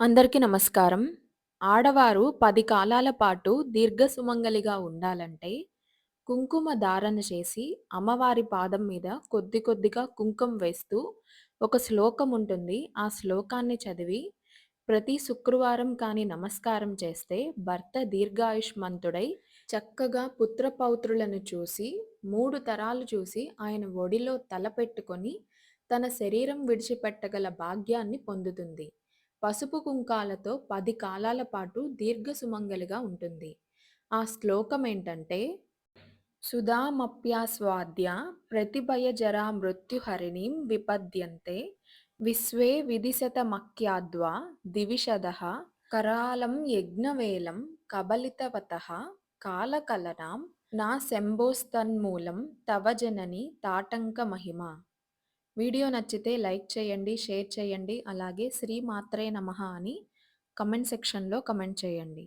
అందరికీ నమస్కారం. ఆడవారు పది కాలాల పాటు దీర్ఘ సుమంగలిగా ఉండాలంటే, కుంకుమ ధారణ చేసి, అమ్మవారి పాదం మీద కొద్ది కొద్దిగా కుంకుమ వేస్తూ, ఒక శ్లోకం ఉంటుంది. ఆ శ్లోకాన్ని చదివి, ప్రతి శుక్రవారం కానీ నమస్కారం చేస్తే, భర్త దీర్ఘాయుష్మంతుడై, చక్కగా పుత్రపౌత్రులను చూసి, మూడు తరాలు చూసి, ఆయన ఒడిలో తల పెట్టుకొని, తన శరీరం విడిచిపెట్టగల భాగ్యాన్ని పొందుతుంది. పసుపు కుంకాలతో పది కాలాల పాటు దీర్ఘ సుమంగళిగా ఉంటుంది. ఆ శ్లోకమేంటంటే సుధామప్యాస్వాద్య ప్రతిభయజరా మృత్యుహరిణీం విపద్యంతే విశ్వే విదిశతమఖ్యాద్వా దివిషదః కరాళం యజ్ఞవేలం కబలితవత కాలకలనాం నా శంభోస్తన్మూలం తవ జనని తాటంక మహిమ. వీడియో నచ్చితే లైక్ చేయండి, షేర్ చేయండి. అలాగే శ్రీ మాత్రే నమః అని కమెంట్ సెక్షన్‌లో కమెంట్ చేయండి.